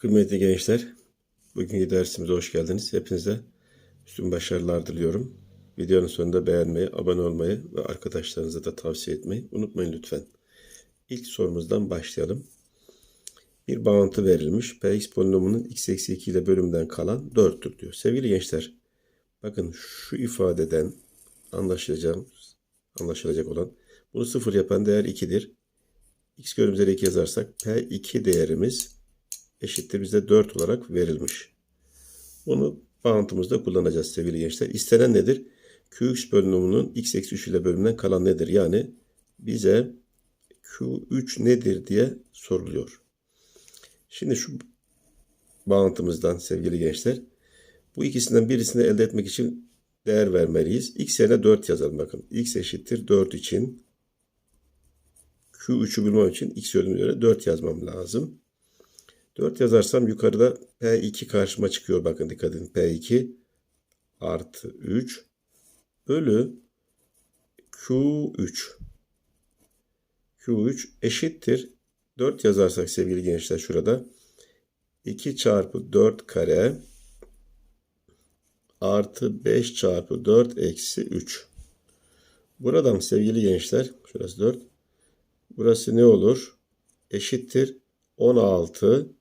Kıymetli gençler, bugünkü dersimize hoş geldiniz. Hepinize üstün başarılar diliyorum. Videonun sonunda beğenmeyi, abone olmayı ve arkadaşlarınıza da tavsiye etmeyi unutmayın lütfen. İlk sorumuzdan başlayalım. Bir bağıntı verilmiş. Px polinomunun x eksi 2 ile bölümden kalan 4'tür diyor. Sevgili gençler, bakın şu ifadeden anlaşılacak, anlaşılacak olan bunu sıfır yapan değer 2'dir. x bölüm üzeri 2 yazarsak P2 değerimiz eşittir bize 4 olarak verilmiş. Bunu bağıntımızda kullanacağız sevgili gençler. İstenen nedir? Qx bölümünün x eksi 3 ile bölümünden kalan nedir? Yani bize Q3 nedir diye soruluyor. Şimdi şu bağıntımızdan sevgili gençler bu ikisinden birisini elde etmek için değer vermeliyiz. X yerine 4 yazalım bakın. X eşittir 4 için Q3'ü bulmam için X bölümü üzerine 4 yazmam lazım. 4 yazarsam yukarıda P2 karşıma çıkıyor. Bakın dikkat edin. P2 artı 3 bölü Q3. Q3 eşittir. 4 yazarsak sevgili gençler şurada 2 çarpı 4 kare artı 5 çarpı 4 eksi 3. Buradan sevgili gençler şurası 4. Burası ne olur? Eşittir 16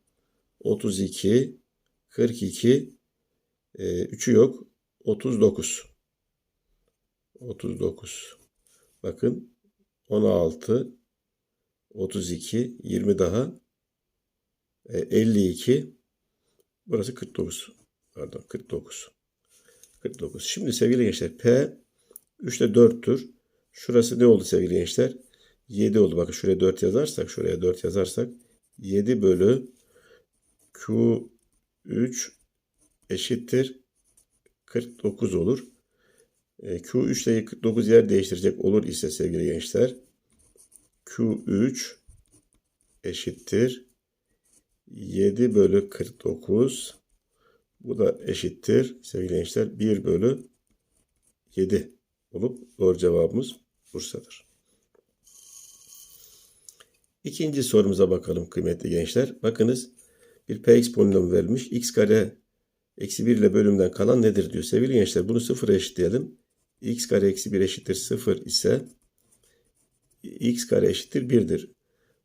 32 42 e, 3'ü yok 39 39 bakın 16 32 20 daha e, 52 burası 49 pardon 49 49 şimdi sevgili gençler P 3 ile 4'tür şurası ne oldu sevgili gençler? 7 oldu. Bakın şuraya 4 yazarsak şuraya 4 yazarsak 7 bölü Q3 eşittir 49 olur. E, Q3 ile 49 yer değiştirecek olur ise sevgili gençler Q3 eşittir 7 bölü 49 bu da eşittir sevgili gençler 1 bölü 7 olup doğru cevabımız Bursa'dır. İkinci sorumuza bakalım kıymetli gençler. Bakınız bir px polinomu verilmiş. x kare eksi 1 ile bölümden kalan nedir diyor. Sevgili gençler bunu sıfıra eşitleyelim. x kare eksi 1 eşittir 0 ise x kare eşittir 1'dir.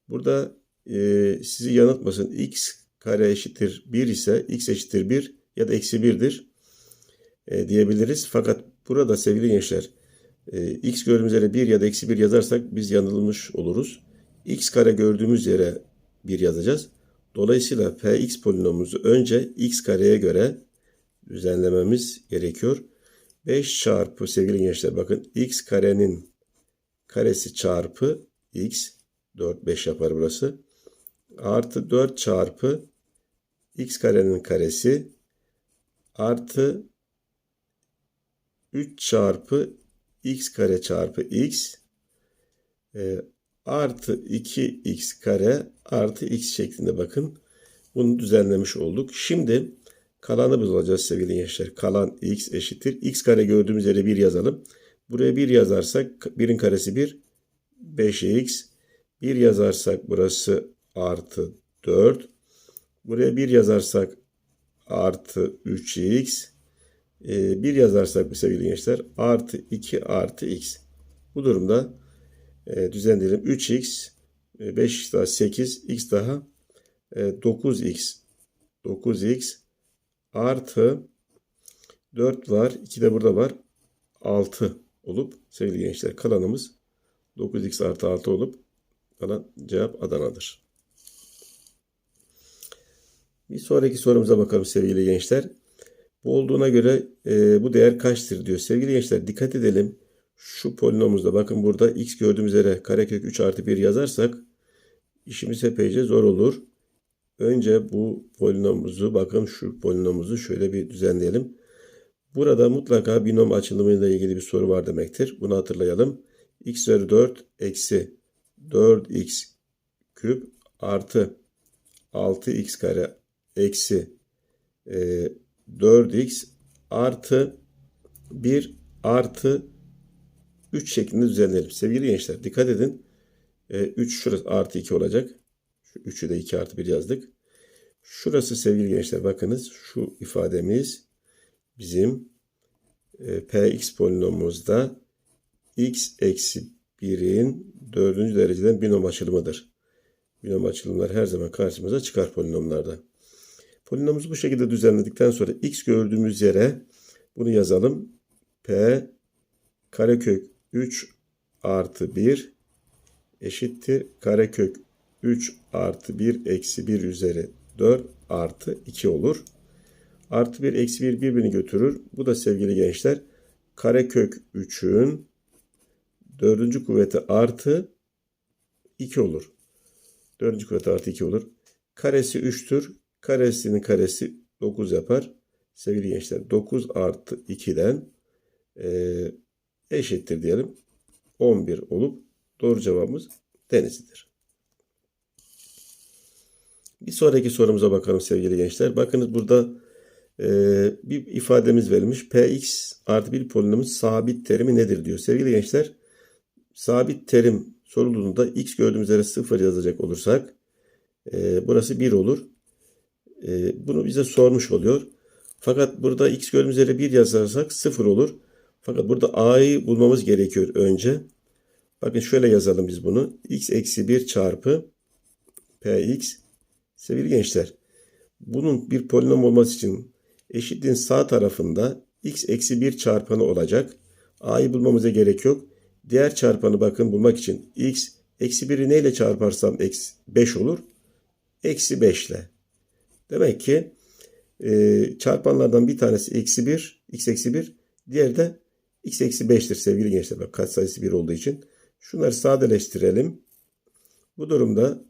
Burada e, sizi yanıltmasın. x kare eşittir 1 ise x eşittir 1 ya da eksi 1'dir e, diyebiliriz. Fakat burada sevgili gençler e, x gördüğümüz yere 1 ya da eksi 1 yazarsak biz yanılmış oluruz. x kare gördüğümüz yere 1 yazacağız. Dolayısıyla px polinomumuzu önce x kareye göre düzenlememiz gerekiyor. 5 çarpı sevgili gençler bakın x karenin karesi çarpı x 4 5 yapar burası. Artı 4 çarpı x karenin karesi artı 3 çarpı x kare çarpı x e, artı 2x kare artı x şeklinde bakın. Bunu düzenlemiş olduk. Şimdi kalanı bulacağız sevgili gençler. Kalan x eşittir. x kare gördüğümüz yere 1 yazalım. Buraya 1 yazarsak 1'in karesi 1. 5x. 1 yazarsak burası artı 4. Buraya 1 yazarsak artı 3x. 1 yazarsak sevgili gençler artı 2 artı x. Bu durumda e, düzenleyelim. 3x, 5x daha 8, x daha e, 9x. 9x artı 4 var. 2 de burada var. 6 olup sevgili gençler kalanımız 9x artı 6 olup kalan cevap Adana'dır. Bir sonraki sorumuza bakalım sevgili gençler. Bu olduğuna göre e, bu değer kaçtır diyor. Sevgili gençler dikkat edelim şu polinomumuzda bakın burada x gördüğümüz yere karekök 3 artı 1 yazarsak işimiz epeyce zor olur. Önce bu polinomumuzu bakın şu polinomumuzu şöyle bir düzenleyelim. Burada mutlaka binom açılımıyla ilgili bir soru var demektir. Bunu hatırlayalım. x üzeri 4 eksi 4x küp artı 6x kare eksi e, 4x artı 1 artı 3 şeklinde düzenleyelim. Sevgili gençler dikkat edin. 3 e, şurası artı 2 olacak. Şu 3'ü de 2 artı 1 yazdık. Şurası sevgili gençler bakınız şu ifademiz bizim e, px polinomumuzda x eksi 1'in dördüncü dereceden binom açılımıdır. Binom açılımlar her zaman karşımıza çıkar polinomlarda. Polinomumuzu bu şekilde düzenledikten sonra x gördüğümüz yere bunu yazalım. p karekök 3 artı 1 eşittir karekök 3 artı 1 eksi 1 üzeri 4 artı 2 olur. Artı 1 eksi 1 birbirini götürür. Bu da sevgili gençler karekök 3'ün dördüncü kuvveti artı 2 olur. Dördüncü kuvveti artı 2 olur. Karesi 3'tür. Karesinin karesi 9 yapar. Sevgili gençler 9 artı 2'den e, eşittir diyelim. 11 olup doğru cevabımız Denizli'dir. Bir sonraki sorumuza bakalım sevgili gençler. Bakınız burada e, bir ifademiz verilmiş. Px artı bir polinomun sabit terimi nedir diyor. Sevgili gençler sabit terim sorulduğunda x gördüğümüz yere 0 yazacak olursak e, burası 1 olur. E, bunu bize sormuş oluyor. Fakat burada x gördüğümüz yere 1 yazarsak 0 olur. Fakat burada a'yı bulmamız gerekiyor önce. Bakın şöyle yazalım biz bunu. x eksi 1 çarpı px. Sevgili gençler bunun bir polinom olması için eşitliğin sağ tarafında x eksi 1 çarpanı olacak. a'yı bulmamıza gerek yok. Diğer çarpanı bakın bulmak için x eksi 1'i neyle çarparsam eksi 5 olur? Eksi 5 ile. Demek ki e, çarpanlardan bir tanesi eksi 1, x eksi 1. Diğeri de x eksi 5'tir sevgili gençler. Bak kaç sayısı 1 olduğu için. Şunları sadeleştirelim. Bu durumda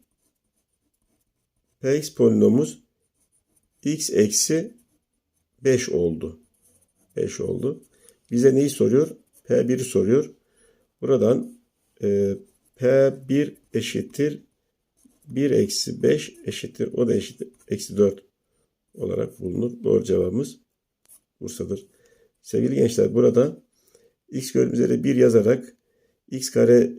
px polinomumuz x eksi 5 oldu. 5 oldu. Bize neyi soruyor? P1'i soruyor. Buradan e, P1 eşittir 1 eksi 5 eşittir. O da eşittir. Eksi 4 olarak bulunur. Doğru cevabımız Bursa'dır. Sevgili gençler burada x gördüğümüz yere 1 yazarak x kare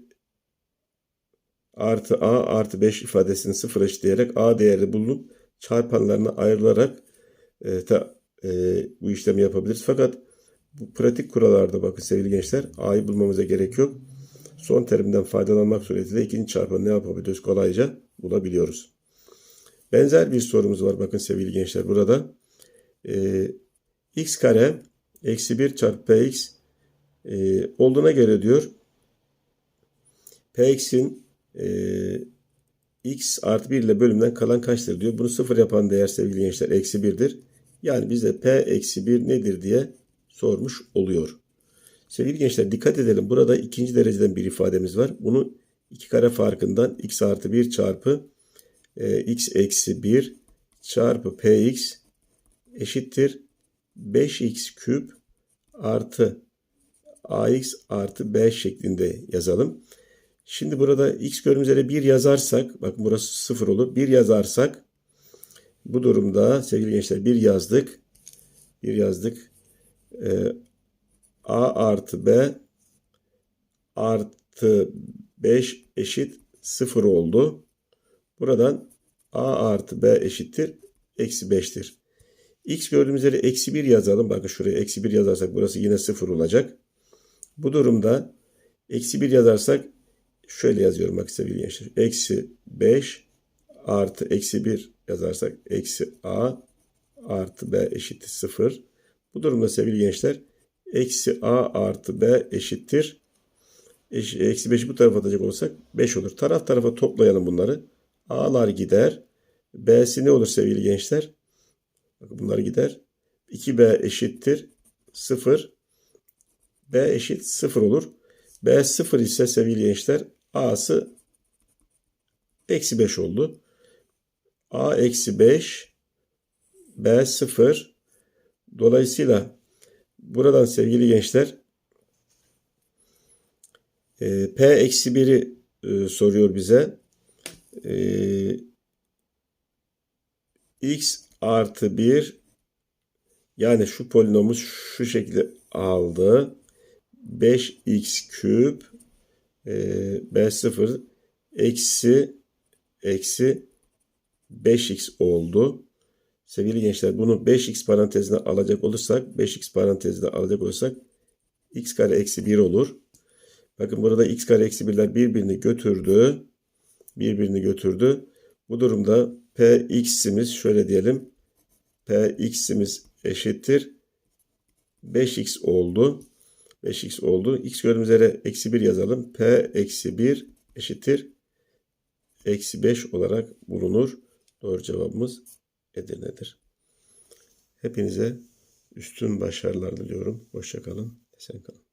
artı a artı 5 ifadesini sıfır eşitleyerek a değeri bulunup çarpanlarına ayrılarak e, ta, e, bu işlemi yapabiliriz. Fakat bu pratik kurallarda bakın sevgili gençler a'yı bulmamıza gerek yok. Son terimden faydalanmak suretiyle ikinci çarpanı ne yapabiliyoruz kolayca bulabiliyoruz. Benzer bir sorumuz var bakın sevgili gençler burada. E, x kare eksi 1 çarpı px e, olduğuna göre diyor px'in e, x artı 1 ile bölümden kalan kaçtır diyor. Bunu sıfır yapan değer sevgili gençler eksi 1'dir. Yani bize p eksi 1 nedir diye sormuş oluyor. Sevgili gençler dikkat edelim. Burada ikinci dereceden bir ifademiz var. Bunu iki kare farkından x artı 1 çarpı e, x eksi 1 çarpı px eşittir 5x küp artı ax artı b şeklinde yazalım. Şimdi burada x gördüğümüz yere 1 yazarsak, bakın burası 0 olur. 1 yazarsak bu durumda sevgili gençler 1 yazdık. 1 yazdık. Ee, a artı b artı 5 eşit 0 oldu. Buradan a artı b eşittir. Eksi 5'tir. x gördüğümüz yere eksi 1 yazalım. Bakın şuraya eksi 1 yazarsak burası yine 0 olacak. Bu durumda eksi 1 yazarsak şöyle yazıyorum bak sevgili gençler. Eksi 5 artı eksi 1 yazarsak eksi a artı b eşittir 0. Bu durumda sevgili gençler eksi a artı b eşittir. Eksi 5'i bu tarafa atacak olursak 5 olur. Taraf tarafa toplayalım bunları. A'lar gider. B'si ne olur sevgili gençler? Bunlar gider. 2B eşittir 0. B eşit 0 olur. B 0 ise sevgili gençler A'sı eksi 5 oldu. A eksi 5 B 0 Dolayısıyla buradan sevgili gençler e, P eksi 1'i e, soruyor bize. E, X artı 1 yani şu polinomumuz şu şekilde aldı. 5x küp e, b0 eksi eksi 5x oldu. Sevgili gençler bunu 5x parantezine alacak olursak 5x parantezine alacak olursak x kare eksi 1 olur. Bakın burada x kare eksi 1'ler birbirini götürdü. Birbirini götürdü. Bu durumda px'imiz şöyle diyelim. px'imiz eşittir. 5x oldu. 5x oldu. x gördüğümüz yere eksi 1 yazalım. p eksi 1 eşittir. Eksi 5 olarak bulunur. Doğru cevabımız Edirne'dir. Hepinize üstün başarılar diliyorum. Hoşçakalın. Esen kalın.